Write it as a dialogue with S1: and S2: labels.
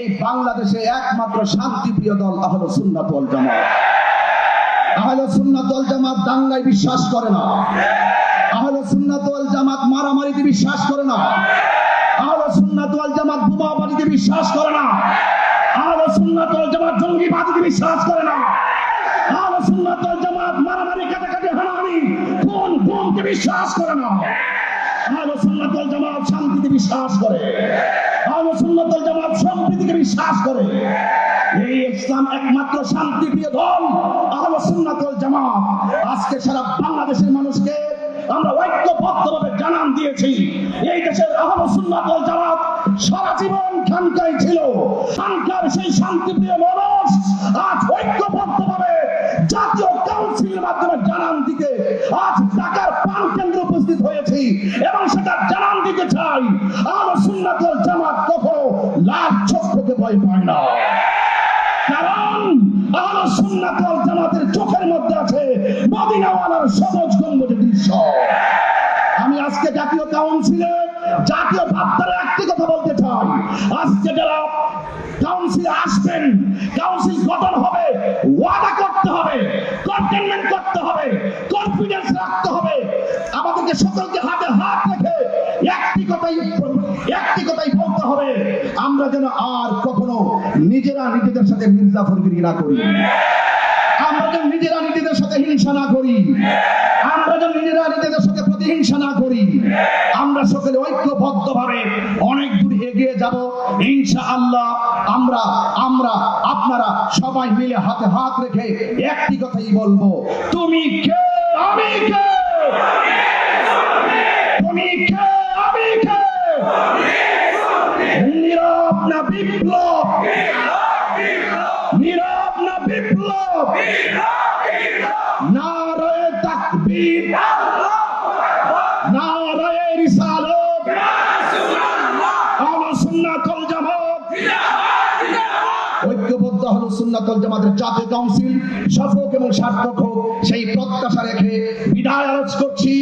S1: এই বাংলাদেশে একমাত্র শান্তিপ্রিয় দল আহলে সুন্নাত ওয়াল জামাত। আহলে সুন্নাত ওয়াল জামাত দাঙ্গায় বিশ্বাস করে না। আহলে সুন্নাত ওয়াল জামাত মারামারিতে বিশ্বাস করে না। আহলে সুন্নাত ওয়াল জামাত বোমাবাজিতে বিশ্বাস করে না। আহলে সুন্নাত ওয়াল জামাত জঙ্গিবাদীতে বিশ্বাস করে না। আহলে সুন্নাত ওয়াল জামাত মারামারি, কাটাকাটি, হানাহানি, খুন খুনকে বিশ্বাস করে না। আহলে সুন্নাত ওয়াল জামাত শান্তিতে বিশ্বাস করে। বিশ্বাস করে। এই ইসলাম একমাত্র শান্তিপ্রিয় দল, আহলে ওয়াল জামাত। আজকে সারা বাংলাদেশের মানুষকে আমরা ঐক্যবদ্ধভাবে জানান দিয়েছি, এই দেশের আহলে ওয়াল জামাত সারা জীবন খানকাই ছিল। খানকার সেই শান্তি শান্তিপ্রিয় মানুষ আজ ঐক্যবদ্ধভাবে জাতীয় কাউন্সিলের মাধ্যমে জানান দিতে, আজ ভয় পায় না। কারণ আহলে সুন্নাত ওয়াল জামাতের চোখের মধ্যে আছে মদিনাওয়ালার সবুজ গম্বুজের দৃশ্য। আমি আজকে জাতীয় কাউন্সিলে জাতীয় ভাবধারা একটি কথা বলতে চাই। আজকে যারা কাউন্সিলে আসবেন কাউন্সিল গঠন হবে, ওয়াদা করতে হবে কন্টেনমেন্ট করতে হবে কনফিডেন্স রাখতে হবে। আমাদেরকে সকলকে হাতে হাত রেখে একটি কথাই হবে আমরা যেন আর কখনো নিজেরা নিজেদের সাথে মির্জাফরগিরি না করি। আমরা যেন নিজেরা নিজেদের সাথে হিংসা না করি। আমরা যেন নিজেরা নিজেদের সাথে প্রতিহিংসা না করি। আমরা সকলে ঐক্যবদ্ধ ভাবে অনেক দূর এগিয়ে যাব। ইনশা আল্লাহ আমরা আমরা, আপনারা সবাই মিলে হাতে হাত রেখে একটি কথাই বলব। তুমি কে আমি কে তুমি কে আমি কে নীরব না বিপ্লব নীরব না বিপ্লব নারায়ে তাকবীর। নারায় সুন্নাত জামাত। ঐক্যবদ্ধ হলো সুন্নাতুল জামাতের জাতীয় কাউন্সিল সফল এবং সার্থক হোক, সেই প্রত্যাশা রেখে বিদায় আরজ করছি।